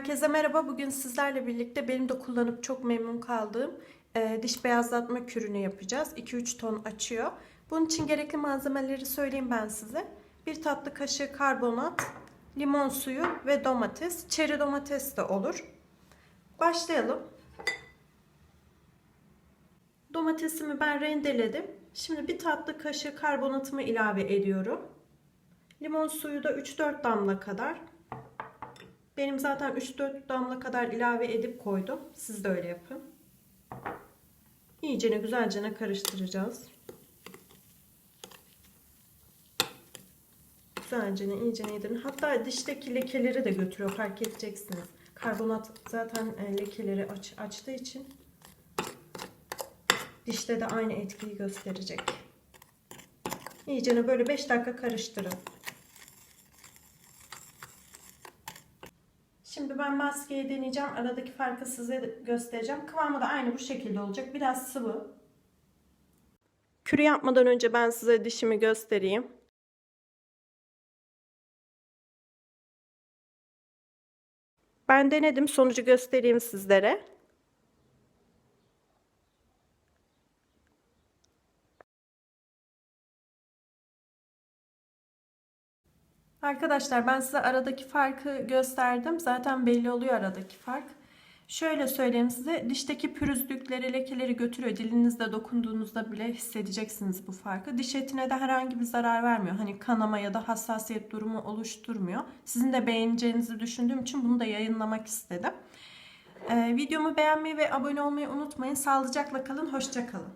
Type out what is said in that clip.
Herkese merhaba. Bugün sizlerle birlikte benim de kullanıp çok memnun kaldığım e, diş beyazlatma kürünü yapacağız. 2-3 ton açıyor. Bunun için gerekli malzemeleri söyleyeyim ben size. Bir tatlı kaşığı karbonat, limon suyu ve domates. Çeri domates de olur. Başlayalım. Domatesimi ben rendeledim. Şimdi bir tatlı kaşığı karbonatımı ilave ediyorum. Limon suyu da 3-4 damla kadar. Benim zaten 3-4 damla kadar ilave edip koydum. Siz de öyle yapın. İyicene güzelce karıştıracağız. Güzelce iyicene yedirin. Hatta dişteki lekeleri de götürüyor fark edeceksiniz. Karbonat zaten e, lekeleri aç, açtığı için dişte de aynı etkiyi gösterecek. İyicene böyle 5 dakika karıştırın. Şimdi ben maskeyi deneyeceğim. Aradaki farkı size göstereceğim. Kıvamı da aynı bu şekilde olacak. Biraz sıvı. Kürü yapmadan önce ben size dişimi göstereyim. Ben denedim. Sonucu göstereyim sizlere. Arkadaşlar ben size aradaki farkı gösterdim. Zaten belli oluyor aradaki fark. Şöyle söyleyeyim size. Dişteki pürüzlükleri, lekeleri götürüyor. Dilinizde dokunduğunuzda bile hissedeceksiniz bu farkı. Diş etine de herhangi bir zarar vermiyor. Hani kanama ya da hassasiyet durumu oluşturmuyor. Sizin de beğeneceğinizi düşündüğüm için bunu da yayınlamak istedim. Ee, videomu beğenmeyi ve abone olmayı unutmayın. Sağlıcakla kalın. Hoşça kalın.